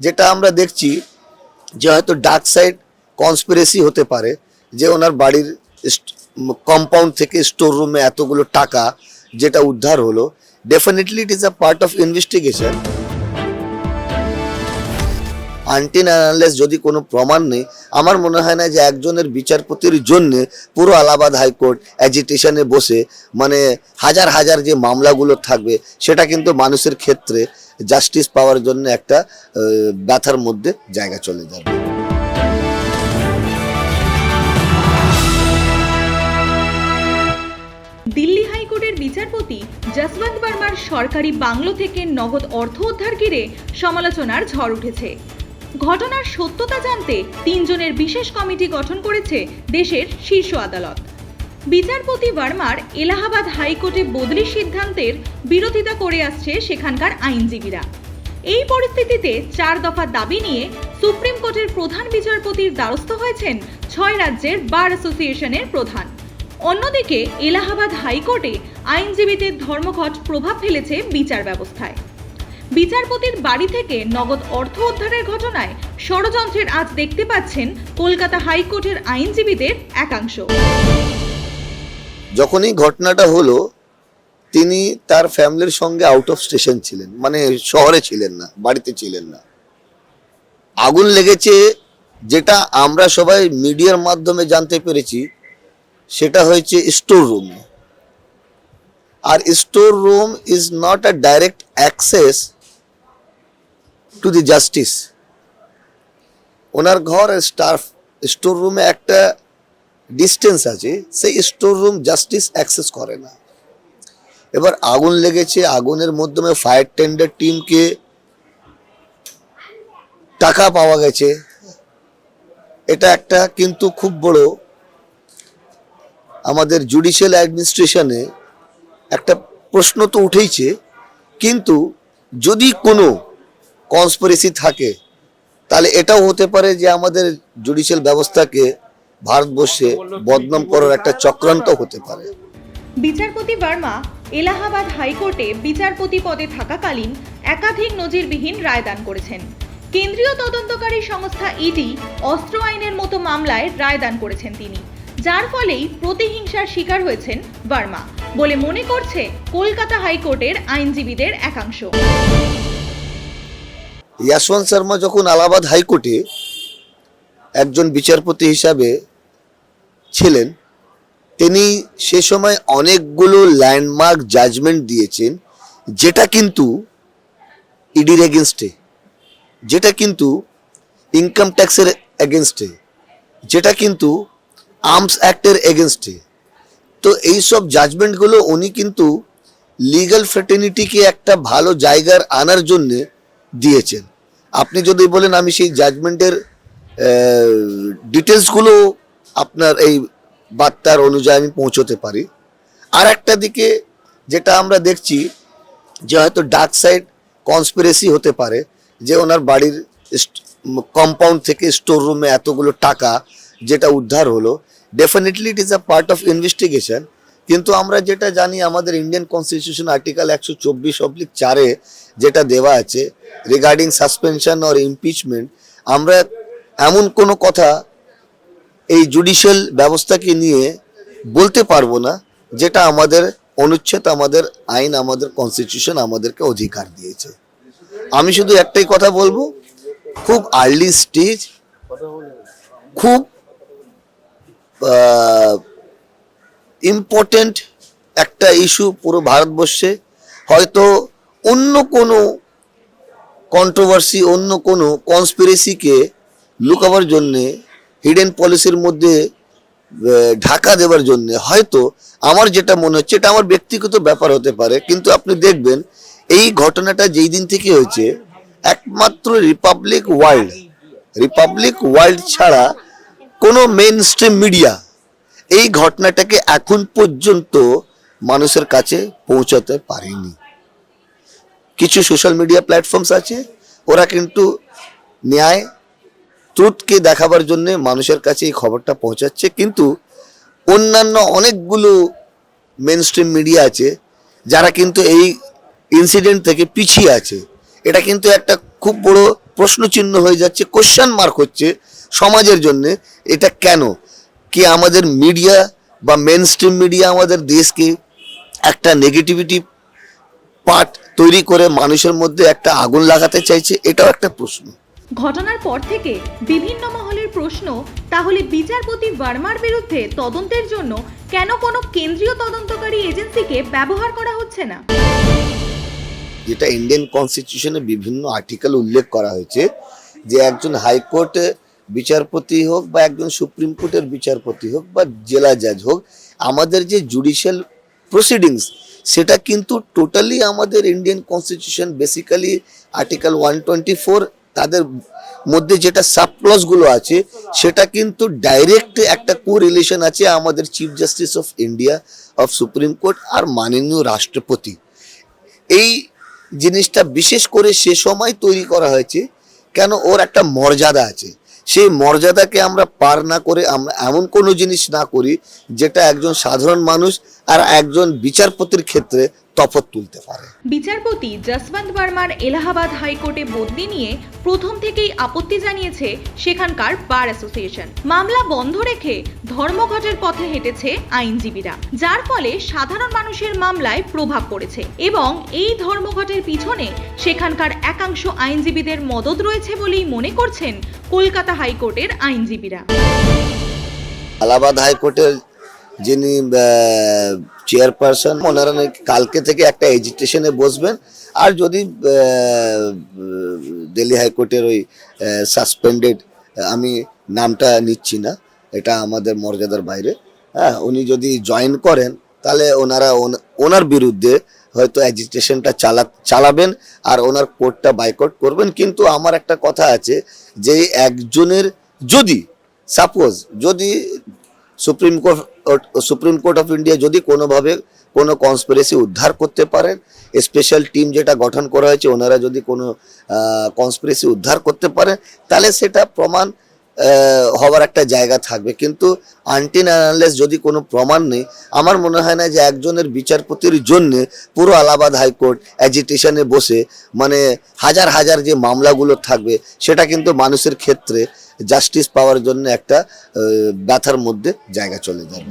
যেটা আমরা দেখছি যে হয়তো ডার্ক সাইড কনস্পিরেসি হতে পারে, যে ওনার বাড়ির কম্পাউন্ড থেকে স্টোর রুমে এতগুলো টাকা যেটা উদ্ধার হলো definitely it is a part of investigation until unless যদি কোনো প্রমাণ নেই, আমার মনে হয় না যে একজনের বিচারপতির জন্য পুরো আলাহাবাদ হাইকোর্ট অ্যাজিটেশনে বসে মানে হাজার হাজার যে মামলাগুলো থাকবে, সেটা কিন্তু মানুষের ক্ষেত্রে জাস্টিস পাওয়ার জন্য একটা ব্যথার মধ্যে জায়গা চলে যাবে। দিল্লি হাইকোর্টের বিচারপতি যশবন্ত বর্মার সরকারি বাংলো থেকে নগদ অর্থ উদ্ধার ঘিরে সমালোচনার ঝড় উঠেছে। ঘটনার সত্যতা জানতে তিনজনের বিশেষ কমিটি গঠন করেছে দেশের শীর্ষ আদালত। বিচারপতি বর্মার এলাহাবাদ হাইকোর্টে বদলি সিদ্ধান্তের বিরোধিতা করে আসছে সেখানকার আইনজীবীরা। এই পরিস্থিতিতে চার দফা দাবি নিয়ে সুপ্রিম কোর্টের প্রধান বিচারপতির দ্বারস্থ হয়েছেন ছয় রাজ্যের বার অ্যাসোসিয়েশনের প্রধান। অন্যদিকে এলাহাবাদ হাইকোর্টে আইনজীবীদের ধর্মঘট প্রভাব ফেলেছে বিচার ব্যবস্থায়। বিচারপতির বাড়ি থেকে নগদ অর্থ উদ্ধারের ঘটনায় ষড়যন্ত্রের আজ দেখতে পাচ্ছেন কলকাতা হাইকোর্টের আইনজীবীদের একাংশ। যখনই ঘটনাটা হলো, তিনি তার ফ্যামিলির সঙ্গে আউট অফ স্টেশন ছিলেন। মানে শহরে ছিলেন না, বাড়িতে ছিলেন না। আগুন লেগেছে, যেটা আমরা সবাই মিডিয়ার মাধ্যমে জানতে পেরেছি, সেটা হয়েছে store room R store room is not a direct access to the justice ওনার ঘর স্টাফ স্টোর রুমে একটা ডিস্টেন্স আছে, সেই স্টোর রুম জাস্টিস অ্যাক্সেস করে না। এবার আগুন লেগেছে, আগুনের মাধ্যমে ফায়ার টেন্ডার টিমকে টাকা পাওয়া গেছে। এটা একটা কিন্তু খুব বড় আমাদের জুডিশিয়াল অ্যাডমিনিস্ট্রেশনে একটা প্রশ্ন তো উঠেইছে, কিন্তু যদি কোনো কনস্পিরেসি থাকে, তাহলে এটাও হতে পারে যে আমাদের জুডিশিয়াল ব্যবস্থাকে ভারতবর্ষে বদনাম করার একটা চক্রান্ত হতে পারে। বিচারপতি বর্মা এলাহাবাদ হাইকোর্টে বিচারপতি পদে থাকাকালীন একাধিক নজিরবিহীন রায়দান করেছেন। কেন্দ্রীয় তদন্তকারী সংস্থা ইডি অস্ত্র আইনের মতো মামলায় রায়দান করেছেন তিনি। যার ফলেই প্রতিহিংসার শিকার হয়েছেন বর্মা বলে মনে করছে কলকাতা হাইকোর্টের আইনজীবীদের একাংশ। যশবন্ত শর্মা যখন আলাহাবাদ হাইকোর্টে একজন বিচারপতি হিসাবে ছিলেন। তিনি সে সময় অনেকগুলো ল্যান্ডমার্ক জাজমেন্ট দিয়েছেন, যেটা কিন্তু ইডির এগেনস্টে যেটা কিন্তু ইনকাম ট্যাক্সের এগেনস্টে যেটা কিন্তু আর্মস অ্যাক্টের এগেনস্টে তো এই সব জাজমেন্টগুলো উনি কিন্তু লিগাল ফ্রেটার্নিটিকে একটা ভালো জায়গার আনার জন্যে দিয়েছেন। আপনি যদি বলেন আমি সেই জাজমেন্টের ডিটেলসগুলো আপনার এই বার্তার অনুযায়ী আমি পৌঁছতে পারি। আর একটা দিকে যেটা আমরা দেখছি যে হয়তো ডার্ক সাইড কনস্পিরেসি হতে পারে, যে ওনার বাড়ির কম্পাউন্ড থেকে স্টোর রুমে এতগুলো টাকা যেটা উদ্ধার হলো। Definitely it is a part of investigation কিন্তু আমরা যেটা জানি, আমাদের ইন্ডিয়ান কনস্টিটিউশন আর্টিকেল একশো চব্বিশ অব্লিক চারে যেটা দেওয়া আছে রিগার্ডিং সাসপেনশন অর ইমপিচমেন্ট আমরা এমন কোনো কথা এই জুডিশিয়াল ব্যবস্থাকে নিয়ে বলতে পারব না, যেটা আমাদের অনুচ্ছেদ, আমাদের আইন, আমাদের কনস্টিটিউশন আমাদেরকে অধিকার দিয়েছে। আমি শুধু একটাই কথা বলব, খুব আর্লি স্টেজ খুব ইম্পর্টেন্ট একটা ইস্যু পুরো ভারতবর্ষে। হয়তো অন্য কোনো কন্ট্রোভার্সি অন্য কোনো কনস্পিরেসিকে লুকাবার জন্যে হিডেন পলিসির মধ্যে ঢাকা দেওয়ার জন্য। হয়তো আমার যেটা মনে হচ্ছে, এটা আমার ব্যক্তিগত ব্যাপার হতে পারে, কিন্তু আপনি দেখবেন এই ঘটনাটা যেই দিন থেকে হয়েছে, একমাত্র রিপাবলিক ওয়ার্ল্ড রিপাবলিক ওয়ার্ল্ড ছাড়া কোনো মেন স্ট্রিম মিডিয়া এই ঘটনাটাকে এখন পর্যন্ত মানুষের কাছে পৌঁছাতে পারেনি। কিছু সোশ্যাল মিডিয়া প্ল্যাটফর্মস আছে, ওরা কিন্তু ন্যায় ট্রুথকে দেখাবার জন্য মানুষের কাছে এই খবরটা পৌঁছাচ্ছে। কিন্তু অন্যান্য অনেকগুলো মেন স্ট্রিম মিডিয়া আছে, যারা কিন্তু এই ইনসিডেন্ট থেকে পিছিয়ে আছে। এটা কিন্তু একটা খুব বড় প্রশ্নচিহ্ন হয়ে যাচ্ছে কোশ্চেন মার্ক হচ্ছে সমাজের জন্য, এটা কেন? কি আমাদের মিডিয়া বা মেন স্ট্রিম মিডিয়া আমাদের দেশকে একটা নেগেটিভিটি পার্ট তৈরি করে মানুষের মধ্যে একটা আগুন লাগাতে চাইছে? এটাও একটা প্রশ্ন। ঘটনার পর থেকে বিভিন্ন মহলের প্রশ্ন, তাহলে বিচারপতি ভার্মার বিরুদ্ধে তদন্তের জন্য কেন কোনো কেন্দ্রীয় তদন্তকারী এজেন্সিকে ব্যবহার করা হচ্ছে না? যেটা ইন্ডিয়ান কনস্টিটিউশনে বিভিন্ন আর্টিকেল উল্লেখ করা হয়েছে যে একজন হাইকোর্টে বিচারপতি হোক বা একজন সুপ্রিম কোর্টের বিচারপতি হোক বা জেলা জাজ হোক, আমাদের যে জুডিশিয়াল প্রসিডিংস সেটা কিন্তু টোটালি আমাদের Indian constitution basically article one twenty four তাদের মধ্যে যেটা সাবক্লসগুলো আছে, সেটা কিন্তু ডাইরেক্ট একটা কো রিলেশন আছে আমাদের chief justice of India of supreme court আর মাননীয় রাষ্ট্রপতি। এই জিনিসটা বিশেষ করে সে সময় তৈরি করা হয়েছে, কেন ওর একটা মর্যাদা আছে। সেই মর্যাদাকে আমরা পার না করে আমরা এমন কোনো জিনিস না করি যেটা একজন সাধারণ মানুষ আর একজন বিচারপতির ক্ষেত্রে তফত তুলতে পারে। বিচারপতি যশবন্ত বর্মার এলাহাবাদ হাইকোর্টে বদলি নিয়ে প্রথম থেকেই আপত্তি জানিয়েছে সেখানকার বার অ্যাসোসিয়েশন। মামলা বন্ধ রেখে ধর্মঘটের পথে হেঁটেছে আইনজীবীরা, যার ফলে সাধারণ মানুষের মামলায় প্রভাব পড়েছে এবং এই ধর্মঘটের পিছনে সেখানকার একাংশ আইনজীবীদের মদত রয়েছে বলেই মনে করছেন কলকাতা হাইকোর্টের আইনজীবীরা। আলাহাবাদ হাইকোর্টের যিনি চেয়ারপারসন, ওনারা কালকে থেকে একটা এজিটেশনে বসবেন। আর যদি দিল্লি হাইকোর্টের ওই সাসপেন্ডেড আমি নামটা নিচ্ছি না, এটা আমাদের মর্যাদার বাইরে। হ্যাঁ উনি যদি জয়েন করেন, তাহলে ওনারা ওনার বিরুদ্ধে হয়তো অ্যাজিটেশনটা চালা, চালাবেন আর ওনার কোর্টটা বাইকট করবেন। কিন্তু আমার একটা কথা আছে যে একজনের যদি সাপোজ যদি supreme court supreme court of India যদি কোনোভাবে কোনো কনস্পিরেসি উদ্ধার করতে পারেন স্পেশাল টিম যেটা গঠন করা হয়েছে, ওনারা যদি কোনো কনস্পিরেসি উদ্ধার করতে পারেন তাহলে সেটা প্রমাণ হওয়ার একটা জায়গা থাকবে। কিন্তু আনটিন অ্যানালেস যদি কোনো প্রমাণ নেই, আমার মনে হয় না যে একজনের বিচারপতির জন্য পুরো আলাহাবাদ হাইকোর্ট অ্যাজিটেশনে বসে মানে হাজার হাজার যে মামলাগুলো থাকবে, সেটা কিন্তু মানুষের ক্ষেত্রে জাস্টিস পাওয়ার জন্য একটা ব্যথার মধ্যে জায়গা চলে যাবে।